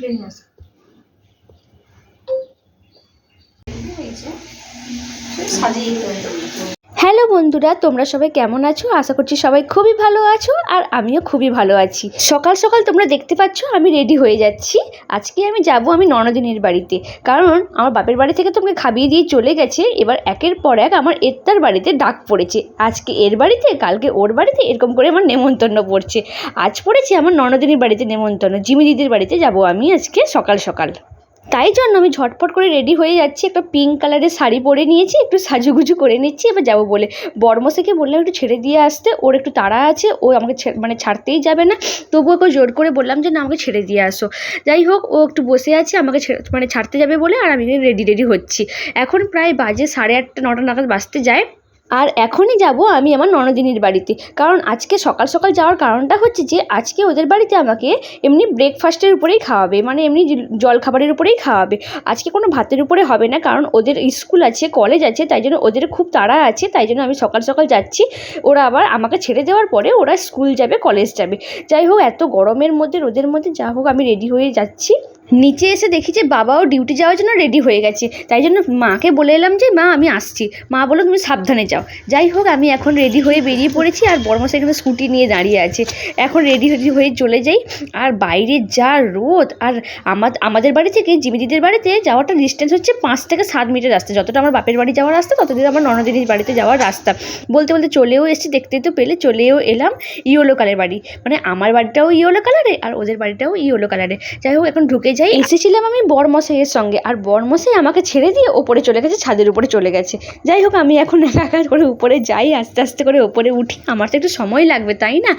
তুলে নিয়ে আসো সাজিয়ে দিতে হবে হ্যালো বন্ধুরা, তোমরা সবাই কেমন আছো? আশা করছি সবাই খুবই ভালো আছো আর আমিও খুবই ভালো আছি। সকাল সকাল তোমরা দেখতে পাচ্ছ, আমি রেডি হয়ে যাচ্ছি। আজকে আমি যাব আমি ননদিনের বাড়িতে। কারণ আমার বাপের বাড়ি থেকে তোমাকে খাবিয়ে দিয়ে চলে গেছে, এবার একের পর এক আমার এত্তার বাড়িতে ডাক পড়েছে। আজকে এর বাড়িতে, কালকে ওর বাড়িতে, এরকম করে আমার নেমন্তন্ন পড়ছে। আজ পড়েছে আমার ননদিনের বাড়িতে নেমন্তন্ন। জিমি দিদির বাড়িতে যাব আমি আজকে সকাল সকাল। তাই জন্য আমি ঝটপট করে রেডি হয়ে যাচ্ছি। একটা পিঙ্ক কালারের শাড়ি পরে নিয়েছি, একটু সাজুগুজু করে নিচ্ছি, এবার যাব বলে। বর্মশাইকে বললাম, একটু ছেড়ে দিয়ে আসতে, ওর একটু তাড়া আছে, ও আমাকে মানে ছাড়তেই যাবে না। তবুও ওকে জোর করে বললাম যে, না, আমাকে ছেড়ে দিয়ে আসো। যাই হোক, ও একটু বসে আছে, আমাকে মানে ছাড়তে যাবে বলে, আর আমি রেডি রেডি হচ্ছি। এখন প্রায় বাজে সাড়ে আটটা, নটা নাগাদ বাজতে যায়। আর এখনই যাব আমি আমার ননদিনীর বাড়িতে। কারণ আজকে সকাল সকাল যাওয়ার কারণটা হচ্ছে যে, আজকে ওদের বাড়িতে আমাকে এমনি ব্রেকফাস্টের উপরেই খাওয়াবে মানে এমনি জল খাবারের উপরেই খাওয়াবে। আজকে কোনো ভাতের উপরে হবে না, কারণ ওদের স্কুল আছে কলেজ আছে, তাই জন্য ওদের খুব তাড়া আছে, তাই জন্য আমি সকাল সকাল যাচ্ছি। ওরা আবার আমাকে ছেড়ে দেওয়ার পরে ওরা স্কুল যাবে কলেজ যাবে। যাই হোক, এত গরমের মধ্যে, রোদের মধ্যে, যা হোক, আমি রেডি হয়ে যাচ্ছি। নিচে এসে দেখি যে বাবাও ডিউটি যাওয়ার জন্য রেডি হয়ে গেছে। তাই জন্য মাকে বলে এলাম যে, মা, আমি আসছি। মা বলল, তুমি সাবধানে যাও। যাই হোক, আমি এখন রেডি হয়ে বেরিয়ে পড়েছি আর বর্মশাই এখানে স্কুটি নিয়ে দাঁড়িয়ে আছে। এখন রেডি রেডি হয়ে চলে যাই। আর বাইরে যা রোদ, আর আমার আমাদের বাড়ি থেকে জিমিদিদের বাড়িতে যাওয়াটা ডিস্টেন্স হচ্ছে পাঁচ থেকে সাত মিটার রাস্তা। যতটা আমার বাপের বাড়ি যাওয়ার রাস্তা ততদিন আমার ননদিনীর বাড়িতে যাওয়ার রাস্তা। বলতে বলতে চলেও এসেছি দেখতে তো পেলে, চলেও এলাম ইয়োলো কালার বাড়ি। মানে আমার বাড়িটাও ইয়োলো কালারে, আর ওদের বাড়িটাও ইয়োলো কালারে। যাই হোক, এখন ঢুকে যাই এসেছিলাম আমি বরমশাইয়ের সঙ্গে আর বরমশাই আমাকে ছেড়ে দিয়ে ওপরে চলে গেছে ছাদের উপরে চলে গেছে। যাই হোক আমি এখন একা একা করে উপরে যাই আস্তে আস্তে করে ওপরে উঠি। আমার তো একটু সময় লাগবে তাই না?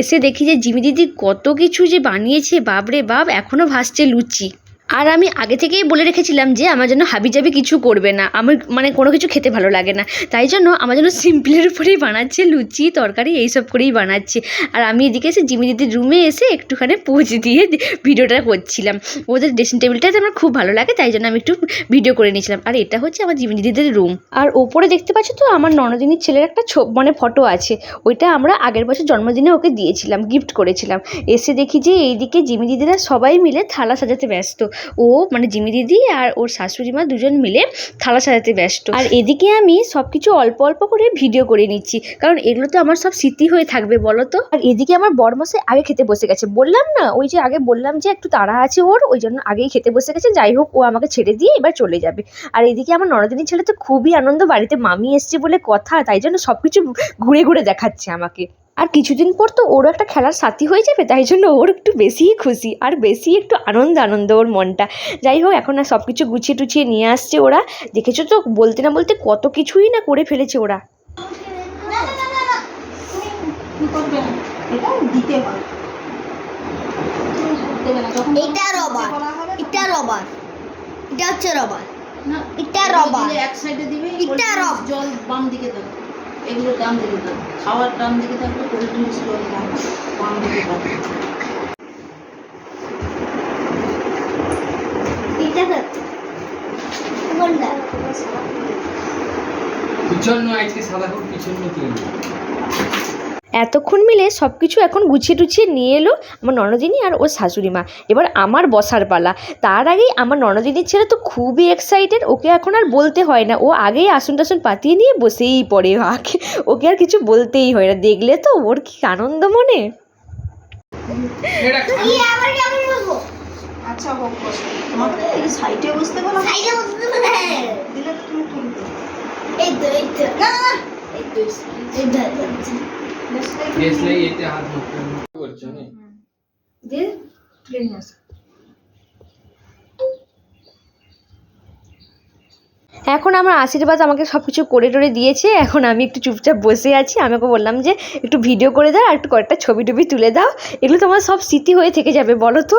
এসে দেখি যে জিমি দিদি কত কিছু যে বানিয়েছে বাপরে বাপ এখনও ভাসছে লুচি। আর আমি আগে থেকেই বলে রেখেছিলাম যে আমার জন্য হাবিজাবি কিছু করবে না। আমার মানে কোনো কিছু খেতে ভালো লাগে না। তাই জন্য আমার জন্য সিম্পলের উপরেই বানাচ্ছে লুচি, তরকারি, এইসব করেই বানাচ্ছে। আর আমি এদিকে এসে জিমি দিদির রুমে এসে একটুখানি পোজ দিয়ে ভিডিওটা করছিলাম। ওদের ড্রেসিং টেবিলটাতে আমার খুব ভালো লাগে, তাই জন্য আমি একটু ভিডিও করে নিয়েছিলাম। আর এটা হচ্ছে আমার জিমি দিদিদের রুম আর ওপরে দেখতে পাচ্ছ তো আমার ননদিনীর ছেলের একটা মানে ফটো আছে। ওইটা আমরা আগের বছর জন্মদিনে ওকে দিয়েছিলাম গিফট করেছিলাম। এসে দেখি যে এইদিকে জিমি দিদিরা সবাই মিলে থালা সাজাতে ব্যস্ত। ও মানে জিমি দিদি আর ওর শাশুড়ি মা দুজন মিলে থালা সাজাতে ব্যস্ত। আর এদিকে আমি সব কিছু অল্প অল্প করে ভিডিও করে নিচ্ছি কারণ এগুলো তো আমার সব স্মৃতি হয়ে থাকবে বলো তো। আর এদিকে আমার বরমাসে আগে খেতে বসে গেছে। বললাম না ওই যে আগে বললাম যে একটু তাড়া আছে ওর ওই জন্য আগেই খেতে বসে গেছে। যাই হোক ও আমাকে ছেড়ে দিয়ে এবার চলে যাবে। আর এদিকে আমার নরদিনী ছেলে তো খুবই আনন্দ বাড়িতে মামি এসছে বলে কথা তাই জন্য সব কিছু ঘুরে ঘুরে দেখাচ্ছে আমাকে। আর কিছুদিন পর তো ওরও একটা খেলার সাথী হয়ে যাবে তাই জন্য ওর একটু বেশিই খুশি আর বেশি একটু আনন্দ আনন্দ ওর মনটা। যাই হোক এখন আর সব কিছু গুছিয়ে টুছিয়ে নিয়ে আসছে ওরা। দেখেছ তো বলতে না বলতে কত কিছুই না করে ফেলেছে ওরা। এটা দিতে দেবে না যখন এটা রবার এটা রবার এটা হচ্ছে রবার এটা রবার এক সাইডে দিবে এটা রব। জল বাম দিকে দেবে। এগুলো ডান দিকে থাকবে। খাওয়ার ডান দিকে থাকবে কোল্ড ড্রিঙ্কস জল বাম দিকে থাকবে। পিছন্ন আজকে সাদা কোট পিছন্ন তুলে এতক্ষণ মিলে সব কিছু এখন গুছিয়ে টুছিয়ে নিয়ে এলো আমার ননদিনী আর ওর শাশুড়ি মা। এবার আমার বসার পালা। তার আগেই আমার ননদিনীর ছেলে তো খুবই এক্সাইটেড ওকে এখন আর বলতে হয় না। ও আগেই আসন টাসন পাতিয়ে নিয়ে বসেই পড়ে আগে। ওকে আর কিছু বলতেই হয় না। দেখলে তো ওর কি আনন্দ মনে? এটা কি আবার কেমন বলব? আচ্ছা হোক বসো। তোমাকে সাইডে বসতে বলো সাইডে বসতে পারে দিলে তো তুমি তুলবে এই তো এই তো। না না এই তো এই এতে হাত করছ নি এখন আমার আশীর্বাদ আমাকে সব কিছু করে টরে দিয়েছে। এখন আমি একটু চুপচাপ বসে আছি। আমি ওকে বললাম যে একটু ভিডিও করে দাও আর একটু কয়েকটা ছবি টবি তুলে দাও। এগুলো তোমার সব স্মৃতি হয়ে থেকে যাবে বলো তো।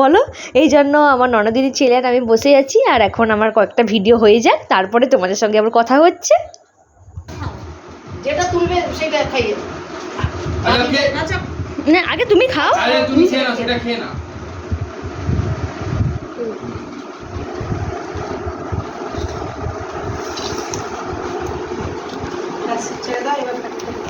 বলো। এই জন্য আমার ননদিনী ছেলে আর আমি বসে আছি। আর এখন আমার কয়েকটা ভিডিও হয়ে যাক। তারপরে তোমাদের সঙ্গে আবার কথা হচ্ছে। যেটা তুলবে সেটা খাইয়ে দেবে। আচ্ছা, কে- আচ্ছা না আগে তুমি খাও আরে তুমি খেয়ে নাও সেটা খেয়ে নাও ব্যাস, ছেড়ে দাও এবার খাইতে থাকো।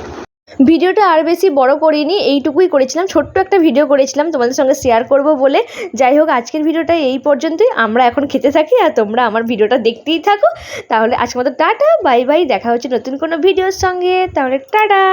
ভিডিওটা আর বেশি বড় করিনি, এইটুকুই করেছিলাম। ছোট্ট একটা ভিডিও করেছিলাম, তোমাদের সঙ্গে শেয়ার করব বলে। যাই হোক, আজকের ভিডিওটা এই পর্যন্তই। আমরা এখন খেতে থাকি আর তোমরা আমার ভিডিওটা দেখতেই থাকো। তাহলে আজকের মতো টাটা, বাই বাই, দেখা হচ্ছে নতুন কোনো ভিডিওর সঙ্গে। তাহলে টাটা!